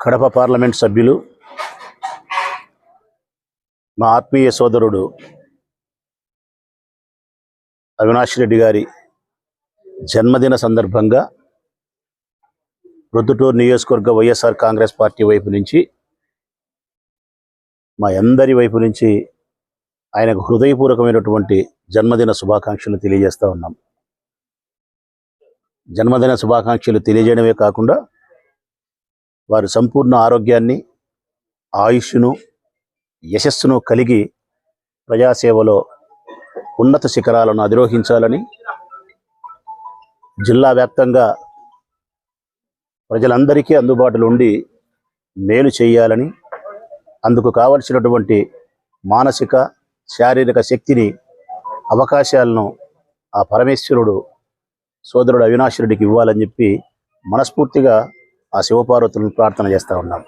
Kadapa parliament సభ్యులు మా ఆత్మీయ సోదరుడు అవినాష్ రెడ్డి గారి జన్మదిన సందర్భంగా రొద్దుటూరు నియోజకవర్గ వైఎస్ఆర్ కాంగ్రెస్ పార్టీ వైపు నుంచి మా అందరి వైపు నుంచి ఆయనకు హృదయపూర్వకమైనటువంటి జన్మదిన శుభాకాంక్షలు తెలియజేస్తూ ఉన్నాం. జన్మదిన శుభాకాంక్షలు తెలియజేయడమే కాకుండా వారు సంపూర్ణ ఆరోగ్యాన్ని ఆయుష్ను యశస్సును కలిగి ప్రజాసేవలో ఉన్నత శిఖరాలను అధిరోహించాలని జిల్లా వ్యాప్తంగా ప్రజలందరికీ అందుబాటులో ఉండి మేలు చేయాలని అందుకు కావలసినటువంటి మానసిక శారీరక శక్తిని అవకాశాలను ఆ పరమేశ్వరుడు సోదరుడు అవినాష్ రెడ్డికి ఇవ్వాలని చెప్పి మనస్ఫూర్తిగా ఆ శివపార్వతులను ప్రార్థన చేస్తూ ఉన్నాం.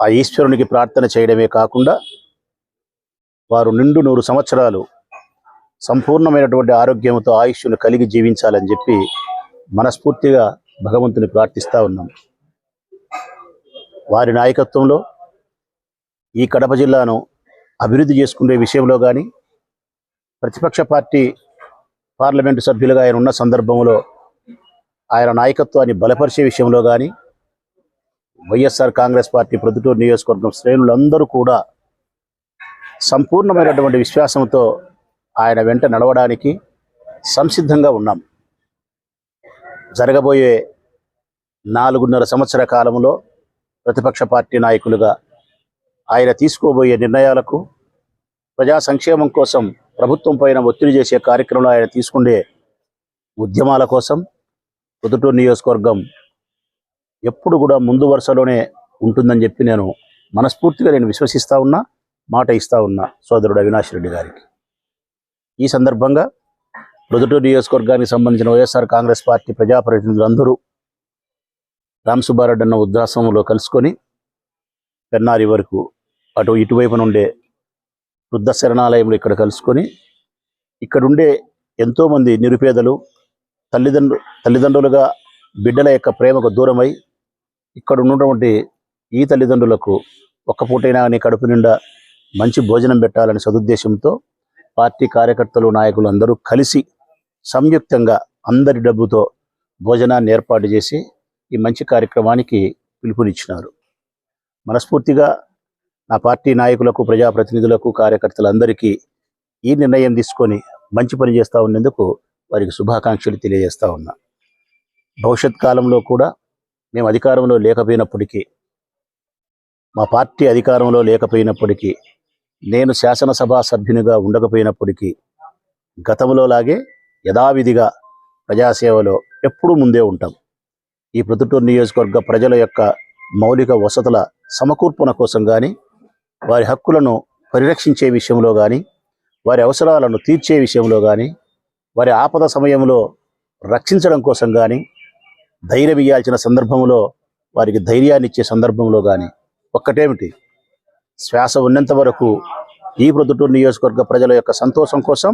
ఆ ఈశ్వరునికి ప్రార్థన చేయడమే కాకుండా వారు నిండు నూరు సంవత్సరాలు సంపూర్ణమైనటువంటి ఆరోగ్యంతో ఆయుష్ను కలిగి జీవించాలని చెప్పి మనస్ఫూర్తిగా భగవంతుని ప్రార్థిస్తూ ఉన్నాం. వారి నాయకత్వంలో ఈ కడప జిల్లాను అభివృద్ధి చేసుకునే విషయంలో కానీ ప్రతిపక్ష పార్టీ పార్లమెంటు సభ్యులుగా ఆయన ఉన్న సందర్భంలో ఆయన నాయకత్వాన్ని బలపరిచే విషయంలో కానీ వైఎస్ఆర్ కాంగ్రెస్ పార్టీ ప్రొద్దుటూరు నియోజకవర్గం శ్రేణులందరూ కూడా సంపూర్ణమైనటువంటి విశ్వాసంతో ఆయన వెంట నడవడానికి సంసిద్ధంగా ఉన్నాం. జరగబోయే నాలుగున్నర సంవత్సర కాలంలో ప్రతిపక్ష పార్టీ నాయకులుగా ఆయన తీసుకోబోయే నిర్ణయాలకు ప్రజా సంక్షేమం కోసం ప్రభుత్వం పైన ఒత్తిడి చేసే కార్యక్రమంలో ఆయన తీసుకునే ఉద్యమాల కోసం పొద్దుటూరు నియోజకవర్గం ఎప్పుడు కూడా ముందు వరుసలోనే ఉంటుందని చెప్పి నేను మనస్ఫూర్తిగా నేను విశ్వసిస్తా ఉన్నా మాట ఇస్తా ఉన్నా సోదరుడు అవినాష్ రెడ్డి గారికి. ఈ సందర్భంగా పొద్దుటూరు నియోజకవర్గానికి సంబంధించిన వైఎస్ఆర్ కాంగ్రెస్ పార్టీ ప్రజాప్రతినిధులందరూ రామ్ సుబ్బారెడ్డి అన్న వృద్ధాశ్రమంలో కలుసుకొని పెన్నారి వరకు అటు ఇటువైపు నుండే వృద్ధ శరణాలయంలో ఇక్కడ కలుసుకొని ఇక్కడుండే ఎంతోమంది నిరుపేదలు తల్లిదండ్రు తల్లిదండ్రులుగా బిడ్డల యొక్క ప్రేమకు దూరమై ఇక్కడ ఉన్నటువంటి ఈ తల్లిదండ్రులకు ఒక్క పూటైనా కానీ కడుపు నిండా మంచి భోజనం పెట్టాలనే సదుద్దేశంతో పార్టీ కార్యకర్తలు నాయకులు అందరూ కలిసి సంయుక్తంగా అందరి డబ్బుతో భోజనాన్ని ఏర్పాటు చేసి ఈ మంచి కార్యక్రమానికి పిలుపునిచ్చినారు. మనస్ఫూర్తిగా నా పార్టీ నాయకులకు ప్రజాప్రతినిధులకు కార్యకర్తలందరికీ ఈ నిర్ణయం తీసుకొని మంచి పని చేస్తూ ఉన్నందుకు వారికి శుభాకాంక్షలు తెలియజేస్తూ ఉన్నా. భవిష్యత్ కాలంలో కూడా మేము అధికారంలో లేకపోయినప్పటికీ మా పార్టీ అధికారంలో లేకపోయినప్పటికీ నేను శాసనసభ సభ్యునిగా ఉండకపోయినప్పటికీ గతంలో లాగే యథావిధిగా ప్రజాసేవలో ఎప్పుడూ ముందే ఉంటాం. ఈ ప్రొద్దుటూరు నియోజకవర్గ ప్రజల యొక్క మౌలిక వసతుల సమకూర్పున కోసం కానీ వారి హక్కులను పరిరక్షించే విషయంలో కానీ వారి అవసరాలను తీర్చే విషయంలో కానీ వారి ఆపద సమయంలో రక్షించడం కోసం కానీ ధైర్యం ఇయ్యాల్సిన సందర్భంలో వారికి ధైర్యాన్ని ఇచ్చే సందర్భంలో కానీ ఒక్కటేమిటి? శ్వాస ఉన్నంత వరకు ఈ ప్రొద్దుటూరు నియోజకవర్గ ప్రజల యొక్క సంతోషం కోసం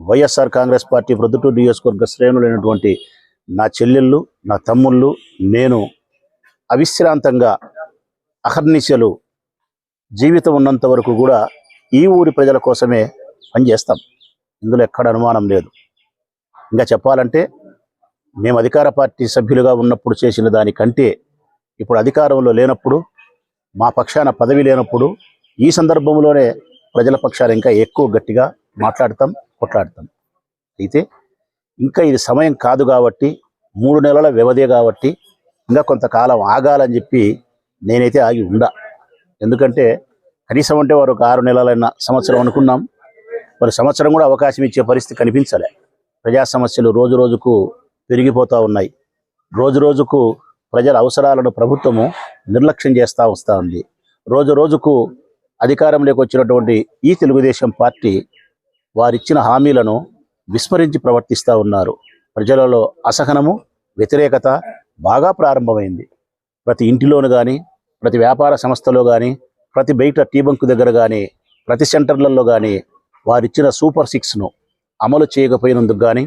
వైఎస్ఆర్ కాంగ్రెస్ పార్టీ ప్రొద్దుటూరు నియోజకవర్గ శ్రేణులైనటువంటి నా చెల్లెళ్ళు నా తమ్ముళ్ళు నేను అవిశ్రాంతంగా అహర్నిశలు జీవితం ఉన్నంత వరకు కూడా ఈ ఊరి ప్రజల కోసమే పనిచేస్తాం. ఇందులో ఎక్కడ అనుమానం లేదు. ఇంకా చెప్పాలంటే మేము అధికార పార్టీ సభ్యులుగా ఉన్నప్పుడు చేసిన దానికంటే ఇప్పుడు అధికారంలో లేనప్పుడు మా పక్షాన పదవి లేనప్పుడు ఈ సందర్భంలోనే ప్రజల పక్షాన ఇంకా ఎక్కువ గట్టిగా మాట్లాడతాం కొట్లాడతాం. అయితే ఇంకా ఇది సమయం కాదు కాబట్టి మూడు నెలల వ్యవధి కాబట్టి ఇంకా కొంతకాలం ఆగాలని చెప్పి నేనైతే ఆగి ఉండా. ఎందుకంటే కనీసం అంటే వారు ఒక ఆరు నెలలైన సంవత్సరం అనుకున్నాం. మరి సంవత్సరం కూడా అవకాశం ఇచ్చే పరిస్థితి కనిపించలే. ప్రజా సమస్యలు రోజు రోజుకు పెరిగిపోతూ ఉన్నాయి. రోజు రోజుకు ప్రజల అవసరాలను ప్రభుత్వము నిర్లక్ష్యం చేస్తూ వస్తూ ఉంది. రోజు రోజుకు అధికారంలోకి వచ్చినటువంటి ఈ తెలుగుదేశం పార్టీ వారిచ్చిన హామీలను విస్మరించి ప్రవర్తిస్తూ ఉన్నారు. ప్రజలలో అసహనము వ్యతిరేకత బాగా ప్రారంభమైంది. ప్రతి ఇంటిలోను కానీ ప్రతి వ్యాపార సంస్థలో కానీ ప్రతి బయట టీ బంకు దగ్గర కానీ ప్రతి సెంటర్లలో కానీ వారిచ్చిన సూపర్ సిక్స్ను అమలు చేయకపోయినందుకు కానీ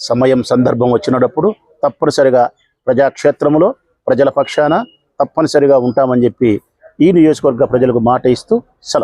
సమయం సందర్భం వచ్చినప్పుడు తప్పనిసరిగా ప్రజాక్షేత్రంలో ప్రజల పక్షాన తప్పనిసరిగా ఉంటామని చెప్పి ఈ నియోజకవర్గ ప్రజలకు మాట ఇస్తూ సెలవు.